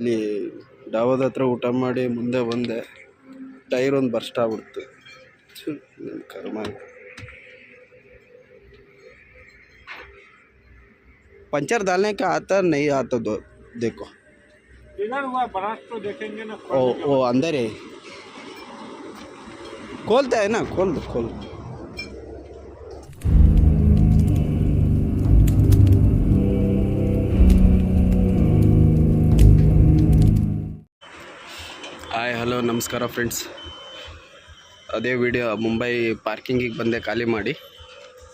ಇಲ್ಲಿ ಡಾಬಾದ ಹತ್ರ ಊಟ ಮಾಡಿ ಮುಂದೆ ಬಂದೆ ಟೈರ್ ಒಂದು ಬರ್ಸ್ಟ್ ಆಗ್ಬಿಡ್ತು ಛು, ನನ್ ಕರ್ಮ पंचर डालने का आता नहीं आता दो देखो इधर हुआ बरात तो देखेंगे ना ओ वो अंदर है खोलता है ना खोल दो खोल दो। ಹಾಯ್ ಹಲೋ ನಮಸ್ಕಾರ ಫ್ರೆಂಡ್ಸ್ ಅದೇ ವಿಡಿಯೋ ಮುಂಬೈ ಪಾರ್ಕಿಂಗಿಗೆ ಬಂದೆ, ಖಾಲಿ ಮಾಡಿ.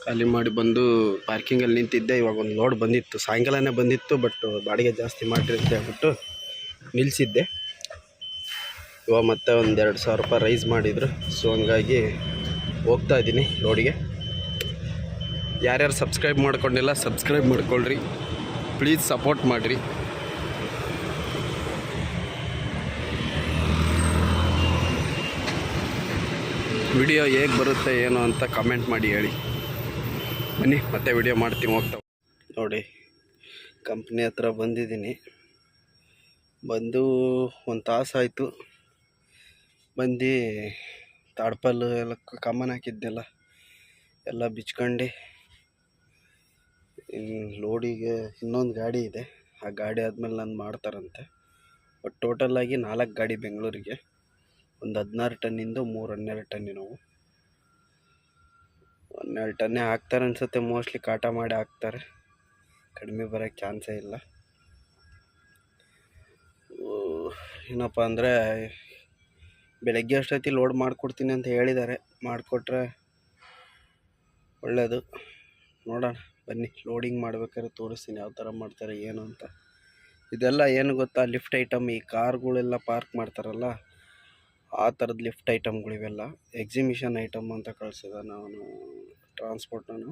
ಖಾಲಿ ಮಾಡಿ ಬಂದು ಪಾರ್ಕಿಂಗಲ್ಲಿ ನಿಂತಿದ್ದೆ. ಇವಾಗ ಒಂದು ಲೋಡ್ ಬಂದಿತ್ತು. ಸಾಯಂಕಾಲನೇ ಬಂದಿತ್ತು ಬಟ್ ಬಾಡಿಗೆ ಜಾಸ್ತಿ ಮಾಡಿರಿ ಅಂತ ಹೇಳ್ಬಿಟ್ಟು ನಿಲ್ಲಿಸಿದ್ದೆ ಇವಾಗ ಮತ್ತೆ ಒಂದು ಎರಡು ಸಾವಿರ ರೂಪಾಯಿ ರೈಸ್ ಮಾಡಿದರು. ಸೊ ಹಂಗಾಗಿ ಹೋಗ್ತಾ ಇದ್ದೀನಿ ಲೋಡಿಗೆ ಯಾರ್ಯಾರು ಸಬ್ಸ್ಕ್ರೈಬ್ ಮಾಡ್ಕೊಂಡಿಲ್ಲ ಸಬ್ಸ್ಕ್ರೈಬ್ ಮಾಡ್ಕೊಳ್ರಿ. ಪ್ಲೀಸ್ ಸಪೋರ್ಟ್ ಮಾಡಿರಿ. ವಿಡಿಯೋ ಹೇಗೆ ಬರುತ್ತೆ, ಏನು ಅಂತ ಕಮೆಂಟ್ ಮಾಡಿ ಹೇಳಿ. ಬನ್ನಿ, ಮತ್ತೆ ವಿಡಿಯೋ ಮಾಡ್ತೀನಿ ಹೋಗ್ತಾವೆ ನೋಡಿ ಕಂಪ್ನಿ ಹತ್ರ ಬಂದಿದ್ದೀನಿ. ಬಂದು ಒಂದು ತಾಸಾಯಿತು ಬಂದು ತಾಡ್ಪಲ್ಲು ಎಲ್ಲ ಕಮ್ಮನ್ ಹಾಕಿದ್ದೆಲ್ಲ, ಎಲ್ಲ ಬಿಚ್ಕೊಂಡು. ಲೋಡಿಗೆ ಇನ್ನೊಂದು ಗಾಡಿ ಇದೆ. ಆ ಗಾಡಿ ಆದಮೇಲೆ ನಾನು ಮಾಡ್ತಾರಂತೆ. ಬಟ್ ಟೋಟಲಾಗಿ ನಾಲ್ಕು ಗಾಡಿ ಬೆಂಗಳೂರಿಗೆ. ಒಂದು ಹದಿನಾರು ಟನ್ನಿಂದ ಮೂರು ಹನ್ನೆರಡು ಟನ್ನಿನವು ಹನ್ನೆರಡು ಟನ್ನೇ ಹಾಕ್ತಾರೆ ಅನಿಸುತ್ತೆ. ಮೋಸ್ಟ್ಲಿ ಕಾಟ ಮಾಡಿ ಹಾಕ್ತಾರೆ. ಕಡಿಮೆ ಬರೋಕ್ಕೆ ಚಾನ್ಸೇ ಇಲ್ಲ. ಏನಪ್ಪ ಅಂದರೆ, ಬೆಳಗ್ಗೆ ಅಷ್ಟೊತ್ತಿ ಲೋಡ್ ಮಾಡಿಕೊಡ್ತೀನಿ ಅಂತ ಹೇಳಿದ್ದಾರೆ. ಮಾಡಿಕೊಟ್ರೆ ಒಳ್ಳೆಯದು ನೋಡೋಣ. ಬನ್ನಿ ಲೋಡಿಂಗ್ ಮಾಡ್ಬೇಕಾದ್ರೆ ತೋರಿಸ್ತೀನಿ ಯಾವ ಥರ ಮಾಡ್ತಾರೆ, ಏನು ಅಂತ. ಇದೆಲ್ಲ ಏನು ಗೊತ್ತಾ? ಲಿಫ್ಟ್ ಐಟಮ್ ಈ ಕಾರ್ಗಳೆಲ್ಲ ಪಾರ್ಕ್ ಮಾಡ್ತಾರಲ್ಲ? ಆ ಥರದ ಲಿಫ್ಟ್ ಐಟಮ್ಗಳಿವೆಲ್ಲ. ಎಕ್ಸಿಮಿಷನ್ ಐಟಮ್ ಅಂತ ಕಳಿಸಿದ ನಾನು ಟ್ರಾನ್ಸ್ಪೋರ್ಟ್ನೂ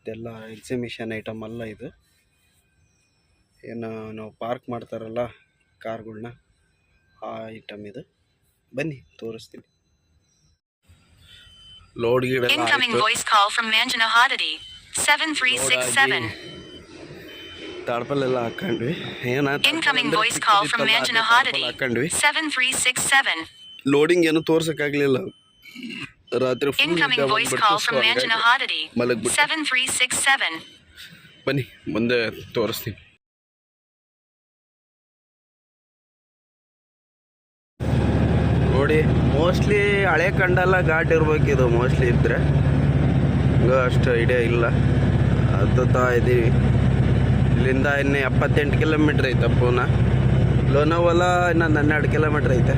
ಇದೆಲ್ಲ ಎಕ್ಸಿಮಿಷನ್ ಐಟಮ್ ಅಲ್ಲ ಇದು. ಏನು ನಾವು ಪಾರ್ಕ್ ಮಾಡ್ತಾರಲ್ಲ ಕಾರ್ಗಳ್ನ ಆ ಐಟಮ್ ಇದು. ಬನ್ನಿ ತೋರಿಸ್ತೀನಿ. ಲೋಡ್ ಗಿಡ Incoming voice call from Manjana Hadadi. 7367. ತಾಡ್ಪಲ್ಲೆಲ್ಲ ಹಾಕೊಂಡ್ವಿ ಏನ Incoming voice call from seven Hadadi. ಹಾಕೊಂಡ್ವಿ 7367. ಲೋಡಿಂಗ್ ಏನು ತೋರ್ಸಕ್ಕಾಗ್ಲಿಲ್ಲ. ರಾತ್ರಿ full Incoming ನಿದ್ದೆ voice ಬಂದ್ಬಿಡ್ತು, call so from Manjana ಹಂಗಾಗಿ Hadadi. ಮಲಗ್ಬಿಟ್ಟೆ. 7367. ಬನ್ನಿ ಮುಂದೆ ತೋರಿಸ್ತೀನಿ. ನೋಡಿ ಮೋಸ್ಟ್ಲಿ ಹಳೆ ಕಂಡಲ್ಲ ಘಾಟ್ ಇರ್ಬೇಕಿದು ಮೋಸ್ಟ್ಲಿ ಇದ್ರೆ. ಹಂಗ ಅಷ್ಟು ಐಡಿಯಾ ಇಲ್ಲ. ಹತ್ತುತ್ತಾ ಇದ್ದೀವಿ ಇಲ್ಲಿಂದ ಇನ್ನು ಎಪ್ಪತ್ತೆಂಟು ಕಿಲೋಮೀಟ್ರ್ ಐತೆ ಪೂನಾ. ಲೋನಾವಲ ಇನ್ನೊಂದು ಹನ್ನೆರಡು ಕಿಲೋಮೀಟ್ರ್ ಐತೆ.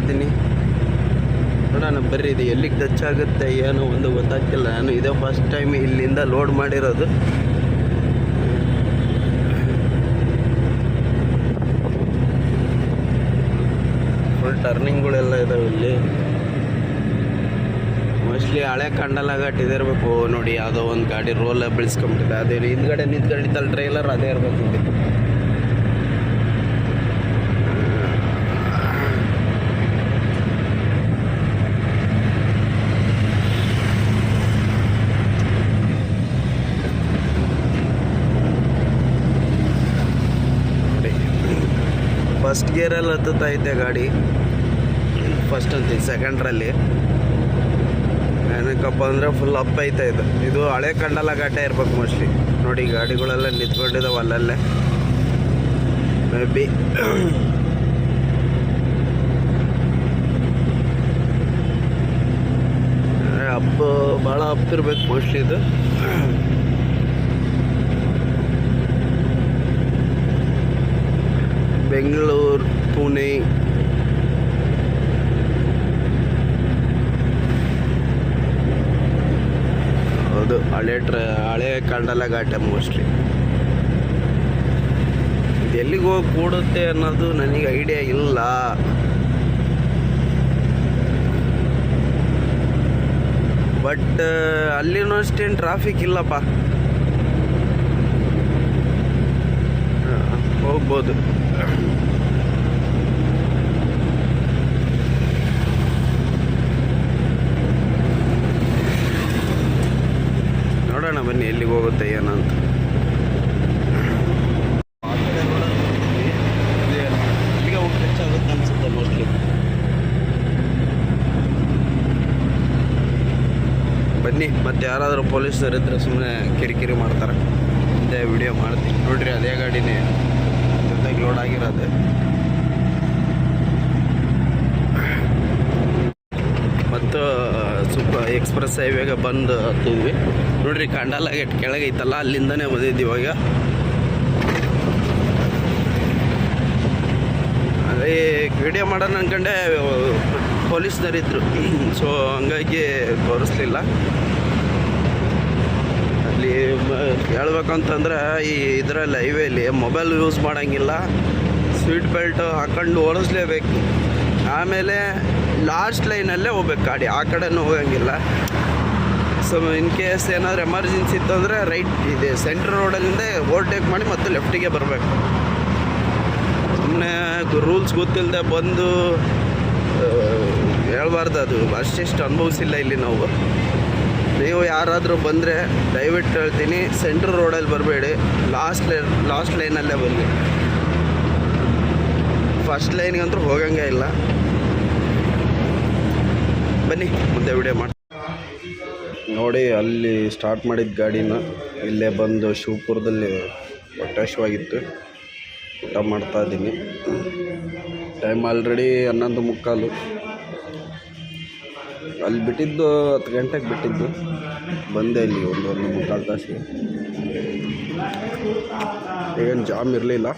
ಇದ್ದೀನಿ. ನೋಡೋಣ, ಬರ್ರಿ, ಇದು ಎಲ್ಲಿಗೆ ಟಚ್ ಆಗುತ್ತೆ, ಏನು ಒಂದು ಗೊತ್ತಾಗ್ತಿಲ್ಲ. ನಾನು ಇದೇ ಫಸ್ಟ್ ಟೈಮ್ ಇಲ್ಲಿಂದ ಲೋಡ್ ಮಾಡಿರೋದು. ಫುಲ್ ಟರ್ನಿಂಗ್ಗಳೆಲ್ಲ ಇದಾವೆ ಇಲ್ಲಿ. ಮೋಸ್ಟ್ಲಿ ಹಳೆ ಕಂಡಲ ಘಾಟ್ ಇದಿರಬೇಕು ನೋಡಿ, ಯಾವುದೋ ಒಂದು ಗಾಡಿ ರೋಲ್ ಬೆಳೆಸ್ಕೊಂಬಿಟ್ಟಿದೆ ಅದೇ ಹಿಂದ್ಗಡೆ ನಿಂತ್ಕೊಂಡಿದ್ದಲ್ಲ ಟ್ರೈಲರ್ ಅದೇ ಇರ್ಬೇಕು ನೋಡಿ ನೋಡಿ ಫಸ್ಟ್ ಗೇರಲ್ಲಿ ಹತ್ತುತ್ತಾ ಇದ್ದೆ ಗಾಡಿ. ಫಸ್ಟ್ ಅಂತೀನಿ ಸೆಕೆಂಡ್ರಲ್ಲಿ ಏನಕ್ಕಪ್ಪ ಅಂದರೆ ಫುಲ್ ಅಪ್ ಐತೆ ಇದು. ಇದು ಹಳೆ ಕಂಡಲ ಘಾಟೆ ಇರ್ಬೇಕು ಮೋಸ್ಟ್ಲಿ ನೋಡಿ, ಗಾಡಿಗಳೆಲ್ಲ ನಿಂತ್ಕೊಂಡಿದ್ದಾವೆ ಅಲ್ಲಲ್ಲೇ. ಮೇ ಬಿ ಅಪ್ ಭಾಳ ಅಪ್ ಇರ್ಬೇಕು ಮೋಸ್ಟ್ಲಿ ಇದು. ಬೆಂಗಳೂರು, ಪುಣೆ. ಹೌದು, ಹಳೆ ಟ್ರ, ಹಳೆ ಕಂಡಲ ಘಾಟೆ ಮೋಸ್ಟ್ಲಿ ಎಲ್ಲಿಗೆ ಹೋಗಿ ಕೂಡುತ್ತೆ ಅನ್ನೋದು ನನಗೆ ಐಡಿಯಾ ಇಲ್ಲ. ಬಟ್ ಅಲ್ಲಿನೂ ಅಷ್ಟೇನು ಟ್ರಾಫಿಕ್ ಇಲ್ಲಪ್ಪ. ಹೋಗ್ಬೋದು ನೋಡೋಣ ಬನ್ನಿ ಎಲ್ಲಿಗೆ ಹೋಗುತ್ತೆ ಏನಂತ ಬನ್ನಿ ಮತ್ತೆ ಯಾರಾದರೂ ಪೊಲೀಸರು ಇದ್ರೆ ಸುಮ್ಮನೆ ಕಿರಿಕಿರಿ ಮಾಡ್ತಾರೆ. ಮುಂದೆ ವಿಡಿಯೋ ಮಾಡ್ತೀನಿ. ನೋಡ್ರಿ ಅದೇ ಗಾಡಿನೇ. ಲೋಡ್ ಆಗಿರೋದು. ಮತ್ತು ಸ್ವಲ್ಪ ಎಕ್ಸ್ಪ್ರೆಸ್ ಹೈವೇಗ ಬಂದು ಹತ್ತಿದ್ವಿ. ನೋಡ್ರಿ, ಕಂಡಾಲ ಗೇಟ್ ಕೆಳಗೆ ಐತಲ್ಲ, ಅಲ್ಲಿಂದನೇ ಬಂದಿದ್ದು ಇವಾಗ. ಅದೇ, ವಿಡಿಯೋ ಮಾಡೋಣ ಅನ್ಕಂಡೆ ಪೊಲೀಸ್ನರಿದ್ದರು ಸೊ, ಹಂಗಾಗಿ ತೋರಿಸ್ಲಿಲ್ಲ. ಹೇಳ್ಬೇಕಂತಂದ್ರೆ ಈ ಇದರಲ್ಲಿ ಹೈವೇಲಿ ಮೊಬೈಲ್ ಯೂಸ್ ಮಾಡೋಂಗಿಲ್ಲ, ಸೀಟ್ ಬೆಲ್ಟ್ ಹಾಕೊಂಡು ಓಡಿಸ್ಲೇಬೇಕು. ಆಮೇಲೆ ಲಾಸ್ಟ್ ಲೈನಲ್ಲೇ ಹೋಗ್ಬೇಕು ಗಾಡಿ, ಆ ಕಡೆನೂ ಹೋಗಂಗಿಲ್ಲ. ಸೊ ಇನ್ ಕೇಸ್ ಏನಾದರೂ ಎಮರ್ಜೆನ್ಸಿ ಇತ್ತು ಅಂದರೆ ರೈಟ್ ಇದೆ ಸೆಂಟ್ರ್ ರೋಡಲ್ಲಿಂದ ಓವರ್ಟೇಕ್ ಮಾಡಿ ಮತ್ತೆ ಲೆಫ್ಟಿಗೆ ಬರಬೇಕು. ಸುಮ್ಮನೆ ರೂಲ್ಸ್ ಗೊತ್ತಿಲ್ಲದೆ ಬಂದು ಹೇಳ್ಬಾರ್ದು ಅದು. ಅಷ್ಟಿಷ್ಟು ಅನುಭವಿಸಿಲ್ಲ ಇಲ್ಲಿ ನಾವು. ನೀವು ಯಾರಾದರೂ ಬಂದರೆ ದಯವಿಟ್ಟು ಹೇಳ್ತೀನಿ ಸೆಂಟ್ರ್ ರೋಡಲ್ಲಿ ಬರಬೇಡಿ. ಲಾಸ್ಟ್ ಲೈನ್ ಲಾಸ್ಟ್ ಲೈನಲ್ಲೇ ಬನ್ನಿ. ಫಸ್ಟ್ ಲೈನ್ಗಂತೂ ಹೋಗಂಗೆ ಇಲ್ಲ. ಬನ್ನಿ, ಮುಂದೆ ವಿಡಿಯೋ ಮಾಡಿ ನೋಡಿ, ಅಲ್ಲಿ ಸ್ಟಾರ್ಟ್ ಮಾಡಿದ ಗಾಡಿನ ಇಲ್ಲೇ ಬಂದು ಶಿವಪುರದಲ್ಲಿ ಒಟ್ಟಾಶವಾಗಿತ್ತು. ಊಟ ಮಾಡ್ತಾ ಇದ್ದೀನಿ. ಟೈಮ್ ಆಲ್ರೆಡಿ ಹನ್ನೊಂದು ಮುಕ್ಕಾಲು. ಅಲ್ಲಿ ಬಿಟ್ಟಿದ್ದು ಹತ್ತು ಗಂಟೆಗೆ ಬಿಟ್ಟಿದ್ದು. ಬಂದೆ ಇಲ್ಲಿ ಒಂದು ಒಂದು ಮುಕ್ಕಾಲು ತಾಸಿಗೆ. ಏನು ಜಾಮ್ ಇರಲಿಲ್ಲ.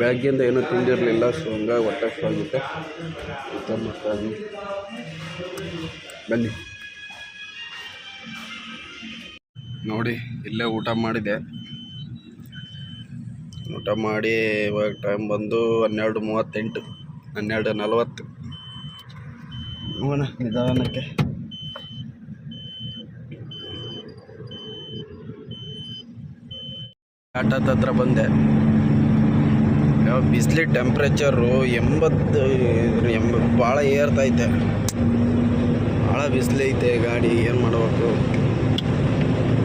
ಬೆಳಗ್ಗೆಯಿಂದ ಏನೂ ತಿಂದಿರಲಿಲ್ಲ ಸೊ ಹಂಗಾಗಿ ಹಶ್ವಾಗುತ್ತೆ ಊಟ ಬನ್ನಿ. ನೋಡಿ, ಇಲ್ಲೇ ಊಟ ಮಾಡಿದೆ. ಊಟ ಮಾಡಿ ಇವಾಗ ಟೈಮ್ ಬಂದು ಹನ್ನೆರಡು ಮೂವತ್ತೆಂಟು. ಹನ್ನೆರಡು ನಲವತ್ತು. ನೋಡೋಣ ನಿಧಾನಕ್ಕೆ. ಆಟದ ಹತ್ರ ಬಂದೆ. ಬಿಸಿಲಿ ಟೆಂಪ್ರೇಚರು ಎಂಬತ್ತು ಎಂಬ ಭಾಳ ಏರ್ತೈತೆ ಭಾಳ ಐತೆ ಗಾಡಿ ಏನು ಮಾಡಬೇಕು?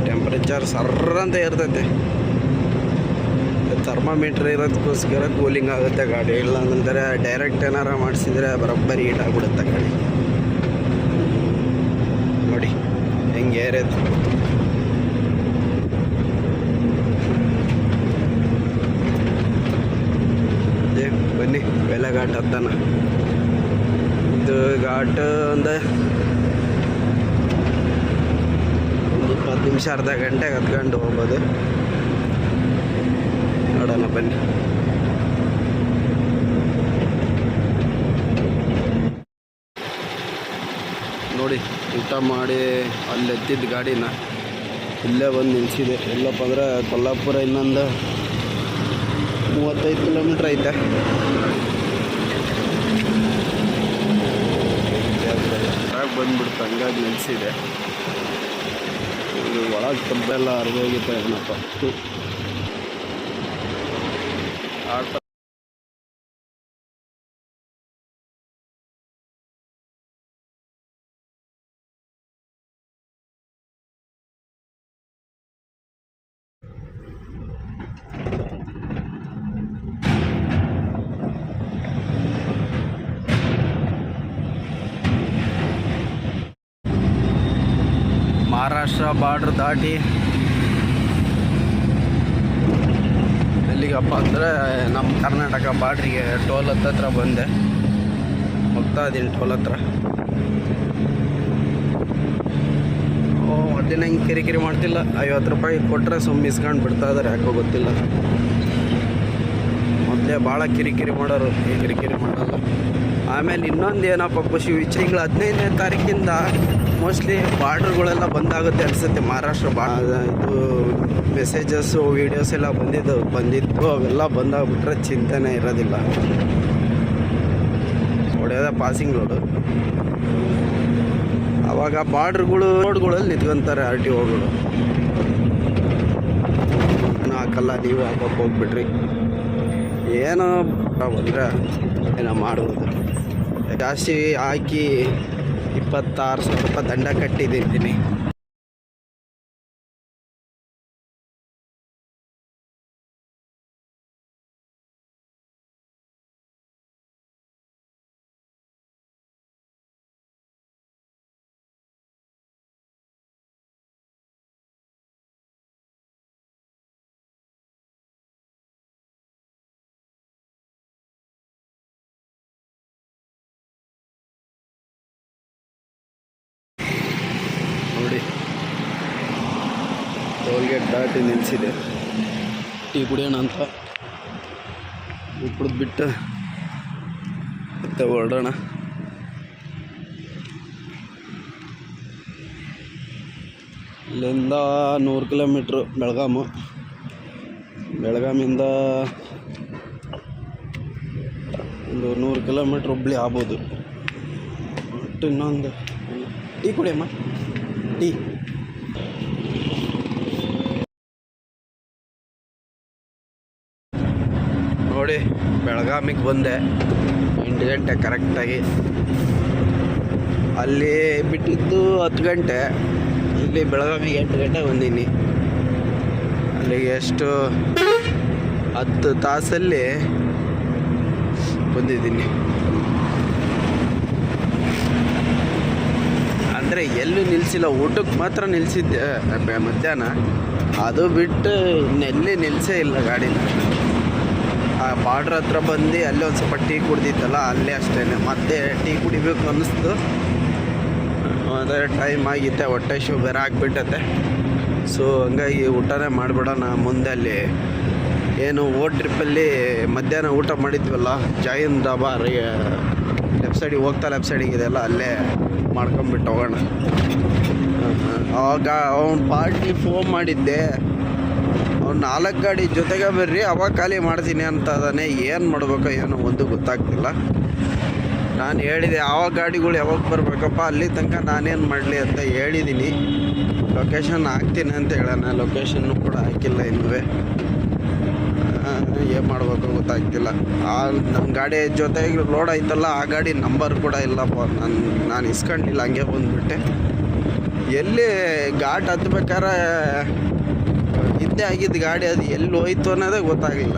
ಟೆಂಪ್ರೇಚರ್ ಸರ್ರಂತ ಅಂತ ಇರ್ತೈತೆ ಥರ್ಮಾಮೀಟ್ರ್ ಇರೋದಕ್ಕೋಸ್ಕರ ಕೂಲಿಂಗ್ ಆಗುತ್ತೆ ಗಾಡಿ. ಇಲ್ಲ ಅಂತಂದರೆ ಡೈರೆಕ್ಟ್ ಏನಾರ ಮಾಡಿಸಿದ್ರೆ ಬರೋಬ್ಬರಿ ಹೀಟ್ ಆಗಿಬಿಡುತ್ತೆ ಗಾಡಿ ನೋಡಿ, ಹೆಂಗೆ ಏರ್ಯದು ಅದೇ, ಬನ್ನಿ ಬೆಲೆ ಘಾಟ್ ಹತ್ತನ. ಇದು ಘಾಟ್ ಒಂದು ಒಂದು ಇಪ್ಪತ್ತು ನಿಮಿಷ ಅರ್ಧ ಗಂಟೆಗೆ ಹತ್ಕೊಂಡು ಹೋಗ್ಬೋದು. ನೋಡೋಣ ಬನ್ನಿ. ನೋಡಿ, ಊಟ ಮಾಡಿ ಅಲ್ಲಿ ಎತ್ತಿದ್ದ ಗಾಡಿನ ಇಲ್ಲೇ ಬಂದು ನಿಲ್ಸಿದೆ. ಎಲ್ಲಪ್ಪ ಅಂದ್ರೆ ಕೊಲ್ಲಾಪುರ ಇನ್ನೊಂದು ಮೂವತ್ತೈದು ಕಿಲೋಮೀಟ್ರ್ ಐತೆ. ಬಂದ್ಬಿಡ್ತು, ಹಂಗಾಗಿ ನಿಲ್ಸಿದೆ. ಒಳಗೆ ಒಳಗೆ ಅರ್ಧ ಹರಿದೋಗಿತ್ತು ಏನಪ್ಪ. ಆಟ ಮಹಾರಾಷ್ಟ್ರ ಬಾರ್ಡ್ರ್ ದಾಟಿ ಎಲ್ಲಿಗಪ್ಪ ಅಂದರೆ ನಮ್ಮ ಕರ್ನಾಟಕ ಬಾರ್ಡ್ರಿಗೆ ಟೋಲ್ ಹತ್ತತ್ರ ಬಂದೆ. ಹೋಗ್ತಾ ಇದ್ದೀನಿ ಟೋಲ್ ಹತ್ರ. ಓ ಅದೇನು ಹಿಂಗೆ ಕಿರಿಕಿರಿ ಮಾಡ್ತಿಲ್ಲ. ಐವತ್ತು ರೂಪಾಯಿ ಕೊಟ್ಟರೆ ಸುಮ್ಮ ಇಸ್ಕೊಂಡು ಬಿಡ್ತಾ ಇದಾರೆ, ಯಾಕೋ ಗೊತ್ತಿಲ್ಲ. ಮೊದಲೇ ಭಾಳ ಕಿರಿಕಿರಿ ಮಾಡೋರು ಕಿರಿಕಿರಿ ಮಾಡಲ್ಲ. ಆಮೇಲೆ ಇನ್ನೊಂದು ಏನಪ್ಪ ಖುಷಿ ತಿಂಗಳು ಹದಿನೈದನೇ ತಾರೀಕಿಂದ ಮೋಸ್ಟ್ಲಿ ಬಾರ್ಡ್ರ್ಗಳೆಲ್ಲ ಬಂದಾಗುತ್ತೆ ಅನಿಸುತ್ತೆ, ಮಹಾರಾಷ್ಟ್ರ ಬಾರ್ಡ್ ಇದು ಮೆಸೇಜಸ್ಸು ವೀಡಿಯೋಸ್ ಎಲ್ಲ ಬಂದಿದ್ದು ಬಂದಿತ್ತು ಅವೆಲ್ಲ ಬಂದಾಗ್ಬಿಟ್ರೆ ಚಿಂತೆನೇ ಇರೋದಿಲ್ಲ. ಹೊಡೆಯೋದ ಪಾಸಿಂಗ್ ರೋಡು ಅವಾಗ ಬಾರ್ಡ್ರ್ಗಳು ರೋಡ್ಗಳಲ್ಲಿ ನಿಂತ್ಕೊಂತಾರೆ ಆರ್ ಟಿ ಓಗಳು ಹಾಕಲ್ಲ, ನೀವು ಹಾಕೋಕೆ ಹೋಗ್ಬಿಟ್ರಿ ಏನೋ ಬಂದರೆ ಏನೋ ಮಾಡುವುದು ಜಾಸ್ತಿ ಹಾಕಿ ಇಪ್ಪತ್ತಾರು ಸಾವಿರ ರೂಪಾಯಿ ದಂಡ ಕಟ್ಟಿದ್ದೀನಿ ದಾಟಿ ನಿಲ್ಲಿಸಿದೆ ಟೀ ಕುಡಿಯೋಣ ಅಂತ. ಕುಡಿದು ಬಿಟ್ಟು ಮತ್ತೆ ಹೊರಡೋಣ. ಇಲ್ಲಿಂದ ನೂರು ಕಿಲೋಮೀಟ್ರು ಬೆಳಗಾಮು. ಬೆಳಗಾಮಿಂದ ಒಂದು ನೂರು ಕಿಲೋಮೀಟ್ರ್ ಹುಬ್ಳಿ ಆಗ್ಬೋದು. ಒಟ್ಟು ಇನ್ನೊಂದು ಟೀ ಕುಡಿಯಮ್ಮ. ಟೀ. ನೋಡಿ, ಬೆಳಗಾಮಿಗೆ ಬಂದೆ. ಎಂಟು ಗಂಟೆ ಕರೆಕ್ಟಾಗಿ ಅಲ್ಲಿ ಬಿಟ್ಟಿದ್ದು ಹತ್ತು ಗಂಟೆ. ಇಲ್ಲಿ ಬೆಳಗಾಮಿಗೆ ಎಂಟು ಗಂಟೆ ಬಂದೀನಿ. ಅಲ್ಲಿಗೆ ಎಷ್ಟು? ಹತ್ತು ತಾಸಲ್ಲಿ ಬಂದಿದ್ದೀನಿ. ಅಂದರೆ ಎಲ್ಲೂ ನಿಲ್ಲಿಸಿಲ್ಲ ಊಟಕ್ಕೆ ಮಾತ್ರ ನಿಲ್ಲಿಸಿದ್ದೆ ಮಧ್ಯಾಹ್ನ. ಅದು ಬಿಟ್ಟು ಇನ್ನೆಲ್ಲಿ ನಿಲ್ಲಿಸೇ ಇಲ್ಲ ಗಾಡಿನ. ಬಾರ್ಡ್ರ್ ಹತ್ರ ಬಂದು ಅಲ್ಲೇ ಒಂದು ಸ್ವಲ್ಪ ಟೀ ಕುಡ್ದಿತ್ತಲ್ಲ, ಅಲ್ಲೇ ಅಷ್ಟೇ ಮತ್ತೆ ಟೀ ಕುಡಿಬೇಕು ಅನ್ನಿಸ್ತು. ಅದೇ ಟೈಮ್ ಆಗಿತ್ತೆ, ಹೊಟ್ಟೆ ಶೂ ಬೇರೆ ಆಗಿಬಿಟ್ಟತ್ತೆ ಸೊ ಹಂಗಾಗಿ ಊಟನೇ ಮಾಡಿಬಿಡೋಣ ಮುಂದೆ ಅಲ್ಲಿ ಏನು ಓ ಟ್ರಿಪ್ಪಲ್ಲಿ ಮಧ್ಯಾಹ್ನ ಊಟ ಮಾಡಿದ್ವಲ್ಲ ಜಾಯಿನ್ ಡಾಬಾ ಲೆಫ್ಟ್ ಸೈಡಿಗೆ ಹೋಗ್ತಾ ಲೆಫ್ಟ್ ಸೈಡಿಗೆ ಇದೆಲ್ಲ ಅಲ್ಲೇ ಮಾಡ್ಕೊಂಬಿಟ್ಟು ಹೋಗೋಣ. ಆವಾಗ ಅವ್ನು ಪಾರ್ಟಿ ಫೋನ್ ಮಾಡಿದ್ದೆ. ನಾಲ್ಕು ಗಾಡಿ ಜೊತೆಗೆ ಬರ್ರಿ, ಅವಾಗ ಖಾಲಿ ಮಾಡ್ತೀನಿ ಅಂತ ಅದಾನೆ ಏನು ಮಾಡ್ಬೇಕೋ ಏನೋ ಒಂದು ಗೊತ್ತಾಗ್ತಿಲ್ಲ. ನಾನು ಹೇಳಿದೆ ಯಾವ ಗಾಡಿಗಳು ಯಾವಾಗ ಬರಬೇಕಪ್ಪ, ಅಲ್ಲಿ ತನಕ ನಾನೇನು ಮಾಡಲಿ ಅಂತ ಹೇಳಿದ್ದೀನಿ ಲೊಕೇಶನ್ ಹಾಕ್ತೀನಿ ಅಂತ ಹೇಳೋಣ ಲೊಕೇಶನ್ನು ಕೂಡ ಹಾಕಿಲ್ಲ ಇನ್ನೂ ಏನು ಮಾಡಬೇಕು ಗೊತ್ತಾಗ್ತಿಲ್ಲ. ಆ ನಮ್ಮ ಗಾಡಿ ಜೊತೆಗೆ ಲೋಡ್ ಆಯ್ತಲ್ಲ, ಆ ಗಾಡಿ ನಂಬರ್ ಕೂಡ ಇಲ್ಲಪ್ಪ, ನಾನು ನಾನು ಇಸ್ಕೊಂಡಿಲ್ಲ, ಹಂಗೆ ಬಂದುಬಿಟ್ಟೆ. ಎಲ್ಲಿ ಘಾಟ್ ಹತ್ಬೇಕಾರೆ ಇದ್ದೇ ಆಗಿದ್ದು ಗಾಡಿ ಅದು ಎಲ್ಲಿ ಹೋಯ್ತು ಅನ್ನೋದೇ ಗೊತ್ತಾಗಲಿಲ್ಲ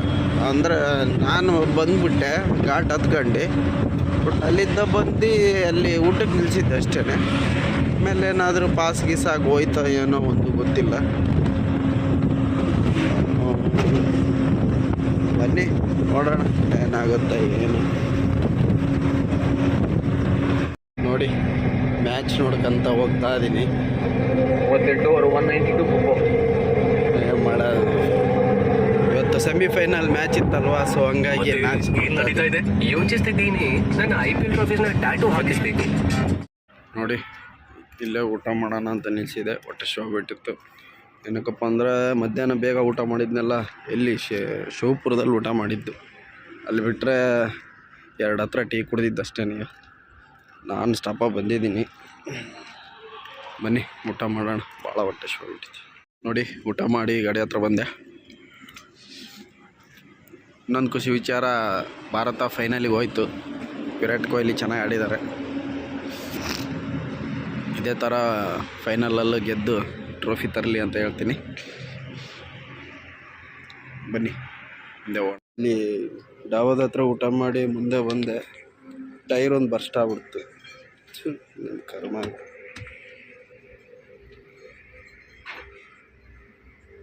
ಅಂದ್ರೆ ನಾನು ಬಂದ್ಬಿಟ್ಟೆ, ಘಾಟ್ ಹತ್ಕೊಂಡು. ಬಟ್ ಅಲ್ಲಿಂದ ಬಂದು ಅಲ್ಲಿ ಊಟಕ್ಕೆ ನಿಲ್ಸಿದ್ದೆ ಅಷ್ಟೇ ಆಮೇಲೆ ಏನಾದರೂ ಪಾಸ್ ಗೀಸ್ ಆಗಿ ಹೋಯ್ತೋ ಏನೋ ಒಂದು ಗೊತ್ತಿಲ್ಲ. ಬನ್ನಿ, ನೋಡೋಣ ಏನಾಗುತ್ತೆ, ಏನು. ನೋಡಿ, ಮ್ಯಾಚ್ ನೋಡ್ಕೊಂತ ಹೋಗ್ತಾ ಇದ್ದೀನಿ ಒನ್ ನೈಂಟಿ ಟು ಇವತ್ತು ಸೆಮಿಫೈನಲ್ ಮ್ಯಾಚ್ ಇತ್ತಲ್ವಾ? ಸೊ ಹಂಗಾಗಿ ಮ್ಯಾಚ್ ಏನ್ ನಡೀತಾ ಇದೆ? ಯೋಚಿಸ್ತಿದ್ದೀನಿ. ನನ್ನ ಐ ಪಿ ಎಲ್ ಟ್ರೋಫೀಸ್ನ ಟ್ಯಾಟೂ ಹಾಕಿಸ್ಬೇಕು. ನೋಡಿ ಇಲ್ಲೇ ಊಟ ಮಾಡೋಣ ಅಂತ ನಿಲ್ಸಿದೆ. ಹೊಟ್ಟೆ ಶೋ ಬಿಟ್ಟಿತ್ತು. ಏನಕ್ಕಪ್ಪ ಅಂದ್ರೆ ಮಧ್ಯಾಹ್ನ ಬೇಗ ಊಟ ಮಾಡಿದ್ನೆಲ್ಲ ಎಲ್ಲಿ? ಶೇ ಶಿವಪುರದಲ್ಲಿ ಊಟ ಮಾಡಿದ್ದು. ಅಲ್ಲಿ ಬಿಟ್ಟರೆ ಎರಡು ಹತ್ರ ಟೀ ಕುಡ್ದಿದ್ದು ಅಷ್ಟೇ ನಾನು ಸ್ಟಾಪ ಬಂದಿದ್ದೀನಿ. ಬನ್ನಿ ಊಟ ಮಾಡೋಣ. ಭಾಳ ಹೊಟ್ಟೆ ಶೋ ಬಿಟ್ಟಿತ್ತು. ನೋಡಿ ಊಟ ಮಾಡಿ ಗಾಡಿ ಹತ್ರ ಬಂದೆ. ಇನ್ನೊಂದು ಖುಷಿ ವಿಚಾರ ಭಾರತ ಫೈನಲಿಗೆ ಹೋಯ್ತು ವಿರಾಟ್ ಕೊಹ್ಲಿ ಚೆನ್ನಾಗಿ ಆಡಿದ್ದಾರೆ ಇದೇ ಥರ ಫೈನಲಲ್ಲೂ ಗೆದ್ದು ಟ್ರೋಫಿ ತರಲಿ ಅಂತ ಹೇಳ್ತೀನಿ ಬನ್ನಿ ಮುಂದೆ ಹೋಗೋಣ ಇಲ್ಲಿ ಡಾಬಾದ ಹತ್ರ ಊಟ ಮಾಡಿ ಮುಂದೆ ಬಂದೆ ಟೈರ್ ಒಂದು ಬರ್ಸ್ಟ್ ಆಗ್ಬಿಡ್ತು ಛು, ನನ್ ಕರ್ಮ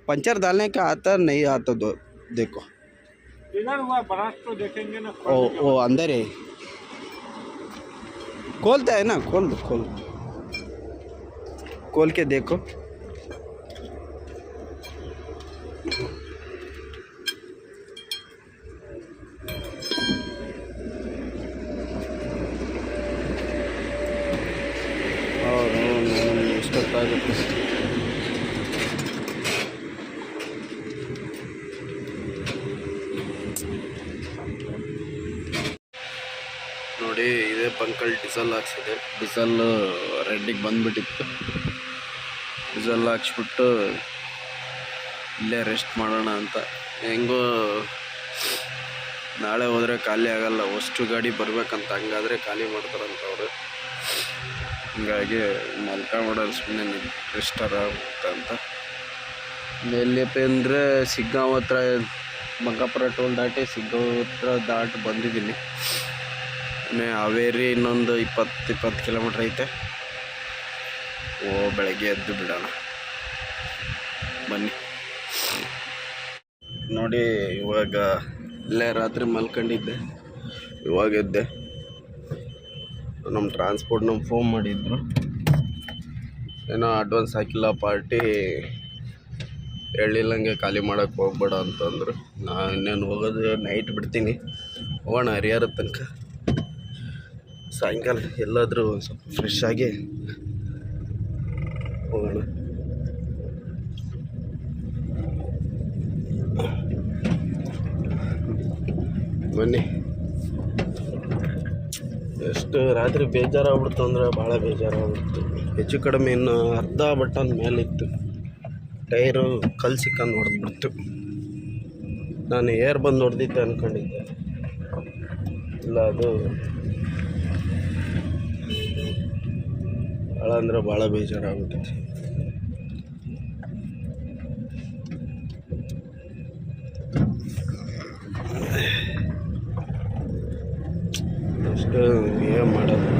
पंचर डालने का आता नहीं आता दो देखो इधर हुआ बारात तो देखेंगे ना ओ ओ अंदर है। खोलता है ना खोल दो खोल खोल के देखो। और उसका ಡೀಸೆಲ್ ಹಾಕ್ಸಿದೆ. ಡಿಸಲ್ ರೆಡ್ಡಿಗೆ ಬಂದುಬಿಟ್ಟಿತ್ತು. ಡಿಸಲ್ ಹಾಕ್ಸ್ಬಿಟ್ಟು ಇಲ್ಲೇ ರೆಸ್ಟ್ ಮಾಡೋಣ ಅಂತ. ಹೆಂಗೋ ನಾಳೆ ಹೋದರೆ ಖಾಲಿ ಆಗಲ್ಲ. ಅಷ್ಟು ಗಾಡಿ ಬರಬೇಕಂತ ಹಂಗಾದರೆ ಖಾಲಿ ಮಾಡ್ತಾರಂತ ಅವರು ಹಿಂಗಾಗಿ ಮಲ್ಕೊಂಬಿಡೋದು ಸುಮ್ಮನೆ ರೆಸ್ಟರ್ ಆಗುತ್ತೆ ಅಂತ. ಎಲ್ಲಿಯಪ್ಪ ಅಂದರೆ ಸಿಗ್ಗಾಂವ್ ಹತ್ರ ಬಂಕಾಪುರ ಟೋಲ್ ದಾಟಿ ಸಿಗ್ಗಾಂವ್ ಹತ್ರ ದಾಟಿ ಬಂದಿದ್ದೀನಿ. ಇನ್ನು ಹಾವೇರಿ ಇನ್ನೊಂದು ಇಪ್ಪತ್ತು ಇಪ್ಪತ್ತು ಕಿಲೋಮೀಟ್ರ್ ಐತೆ. ಓ, ಬೆಳಗ್ಗೆ ಎದ್ದು ಬಿಡೋಣ. ಬನ್ನಿ. ನೋಡಿ, ಇವಾಗ ಇಲ್ಲೇ ರಾತ್ರಿ ಮಲ್ಕೊಂಡಿದ್ದೆ. ಇವಾಗ ಎದ್ದೆ. ನಮ್ಮ ಟ್ರಾನ್ಸ್ಪೋರ್ಟ್ ನಮ್ಮ ಫೋನ್ ಮಾಡಿದ್ರು. ಏನೋ ಅಡ್ವಾನ್ಸ್ ಹಾಕಿಲ್ಲ ಪಾರ್ಟಿ ಹೇಳಿಲ್ಲಂಗೆ ಖಾಲಿ ಮಾಡೋಕ್ಕೆ ಹೋಗ್ಬೇಡ ಅಂತಂದರು. ನಾನು ಇನ್ನೇನು ಹೋಗೋದು ನೈಟ್ ಬಿಡ್ತೀನಿ. ಹೋಗೋಣ ಹರಿಯಾರ ತನಕ. ಸಾಯಂಕಾಲ ಎಲ್ಲಾದರೂ ಸ್ವಲ್ಪ ಫ್ರೆಶ್ ಆಗಿ ಹೋಗೋಣ. ಬನ್ನಿ. ಎಷ್ಟು ರಾತ್ರಿ ಬೇಜಾರಾಗ್ಬಿಡ್ತು ಅಂದ್ರೆ ಭಾಳ ಬೇಜಾರಾಗ್ಬಿಡ್ತು. ಹೆಚ್ಚು ಕಡಿಮೆ ಇನ್ನು ಅರ್ಧ ಬಟನ್ ಮೇಲಿತ್ತು. ಟೈರು ಕಲ್ ಸಿಕ್ಕಂದು ಹೊಡೆದ್ಬಿಡ್ತು. ನಾನು ಏರ್ ಬಂದು ಹೊಡೆದಿದ್ದೆ ಅಂದ್ಕೊಂಡಿದ್ದೆ ಇಲ್ಲ, ಅದು ಭಾಳ ಅಂದ್ರೆ ಭಾಳ ಬೇಜಾರಾಗುತ್ತೆ. ಅಷ್ಟು ಏನು ಮಾಡೋದು?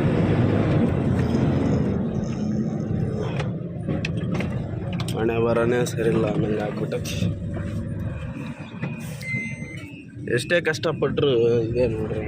ಮನೆ ಬರೋನೇ ಸರಿಯಿಲ್ಲ ನಂಗೆ ಆಗ್ಬಿಟ್ಟೈತಿ ಎಷ್ಟೇ ಕಷ್ಟಪಟ್ಟರು ಇದೇ ನೋಡ್ರಿ